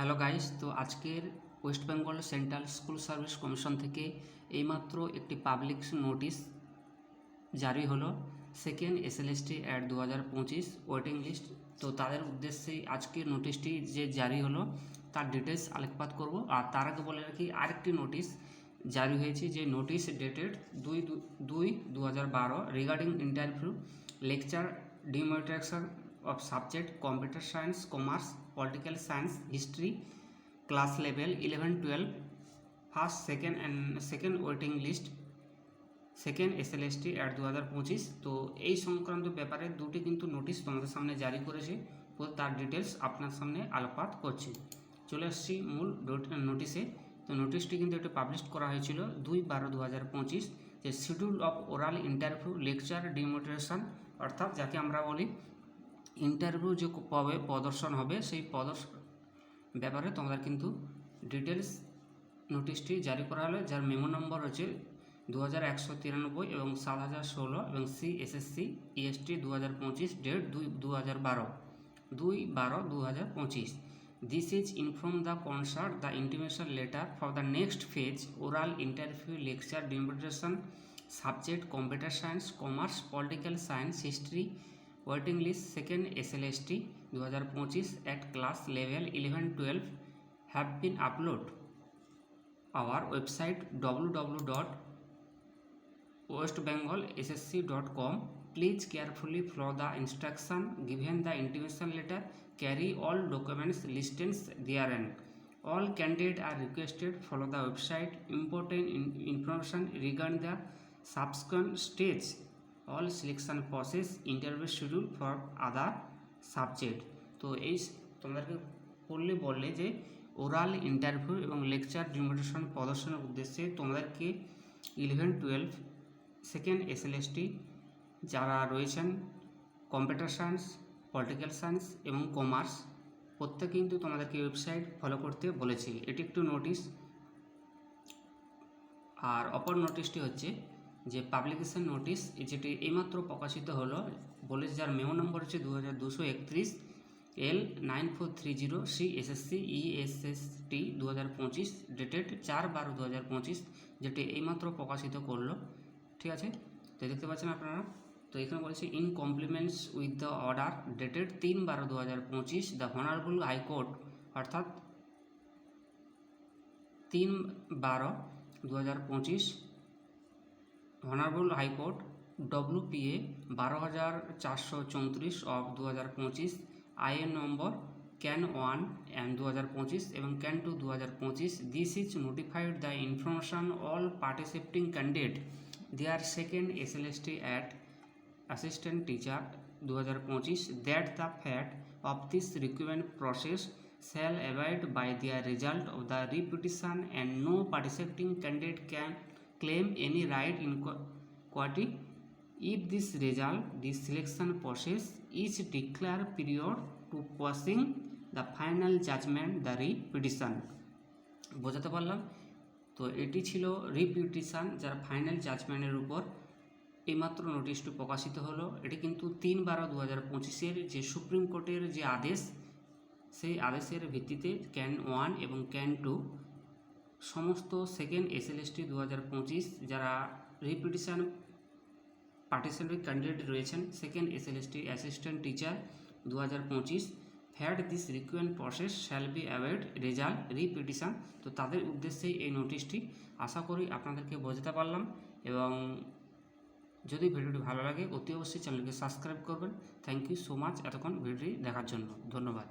Hello guys তো আজকের West Bengal Central School Service Commission থেকে এইমাত্র একটি পাবলিক নোটিশ জারি হলো। সেকেন্ড এসএলএসটি অ্যাড দু হাজার পঁচিশ ওয়েটিং লিস্ট তো তাদের উদ্দেশ্যেই আজকের নোটিশটি যে জারি হলো, তার ডিটেলস আলোকপাত করব। আর তার আগে বলে রাখি, আরেকটি নোটিশ জারি হয়েছে যে নোটিশ ডেটেড দুই দুই দু হাজার বারো regarding interview lecture demonstration of subject computer science commerce political science history class level eleven twelve first second and second waiting list second SLST at দু হাজার পঁচিশ তো এই সংক্রান্ত ব্যাপারে দুটি কিন্তু নোটিশ তোমাদের সামনে জারি করেছে, তো তার ডিটেলস আপনার সামনে আলোকপাত করছি। চলে আসছি মূল নোটিশে তো নোটিশটি কিন্তু একটু পাবলিশ করা হয়েছিল দুই বারো দু হাজার পঁচিশ, যে schedule of oral interview lecture demonstration অর্থাৎ যাকে আমরা বলি ইন্টারভিউ যে পাবে প্রদর্শন হবে, সেই প্রদর্শন ব্যাপারে তোমাদের কিন্তু ডিটেলস নোটিশটি জারি করা হলো, যার মেমো নম্বর হচ্ছে দু হাজার একশো তিরানব্বই এবং সাত হাজার ষোলো এবং সি এসএসসি ইএসটি দু হাজার পঁচিশ ডেট দুই দু হাজার বারো। দুই বারো দু হাজার পঁচিশ। This is inform the concerned the intimation letter for the next phase oral interview lecture demonstration subject computer science commerce political science history waiting list second SLST দু হাজার পঁচিশ at class level eleven twelve have been upload our website www.westbengalssc.com please carefully follow the instruction given the intimation letter carry all documents listed therein all candidates are requested follow the website important in- information regarding the subsequent stage all selection process interview schedule for other subject তো এই তোমাদেরকে পড়লে বললে যে oral interview এবং lecture demonstration প্রদর্শনের উদ্দেশ্যে তোমাদেরকে ইলেভেন টুয়েলভ সেকেন্ড এসএলএসটি যারা রয়েছেন কম্পিউটার সায়েন্স পলিটিক্যাল সায়েন্স এবং কমার্স প্রত্যেকে কিন্তু তোমাদেরকে ওয়েবসাইট ফলো করতে বলেছি। এটি একটু নোটিশ আর অপর নোটিশটি হচ্ছে যে পাবলিকেশন নোটিশ যেটি এইমাত্র প্রকাশিত হলো, বলেছে যার মেমো নম্বর হচ্ছে দু হাজার দুশো একত্রিশ L nine four three zero C S S SSC ESST দু হাজার পঁচিশ ডেটেড চার বারো দু হাজার পঁচিশ, যেটি এইমাত্র প্রকাশিত করল। ঠিক আছে? তো দেখতে পাচ্ছেন আপনারা? তো এখানে বলেছে in compliments with the order dated তিন বারো দু হাজার পঁচিশ দ্য হনারেবল হাইকোর্ট অর্থাৎ তিন বারো দু হাজার পঁচিশ অনারেবল হাইকোর্ট ডব্লিউপিএ বারো হাজার চারশো চৌত্রিশ অফ দু হাজার পঁচিশ IN number can one and দু হাজার পঁচিশ এবং ক্যান টু দু হাজার পঁচিশ this is notified the information all participating candidate their second S L S T at assistant teacher 2025 that the fact of this recruitment process shall abide by the result of the repetition and no participating candidate can claim any right in quality if this result the selection process is declared period to passing the final judgment the repetition বোঝাতে পারলাম তো এটি ছিল রিপিটিশান যার final জাজমেন্টের উপর এইমাত্র নোটিশটি প্রকাশিত হলো এটি কিন্তু তিন বারো দু হাজার পঁচিশের যে সুপ্রিম কোর্টের যে আদেশ সেই আদেশের ভিত্তিতে ক্যান ওয়ান এবং ক্যান টু সমস্ত সেকেন্ড এসএলএসটি দু হাজার পঁচিশ যারা রিপিটিশান পার্টিসিপেন্ট ক্যান্ডিডেট রয়েছেন সেকেন্ড এসএলএসটি অ্যাসিস্ট্যান্ট টিচার দু হাজার পঁচিশ that this recruitment process shall be awaited result repetition তো তাদের উদ্দেশ্যেই এই নোটিশটি আশা করি আপনাদেরকে বোঝাতে পারলাম এবং যদি ভিডিওটি ভালো লাগে, অতি অবশ্যই চ্যানেলকে সাবস্ক্রাইব করবেন। থ্যাংক ইউ সো মাচ এতক্ষণ ভিডিওটি দেখার জন্য। ধন্যবাদ।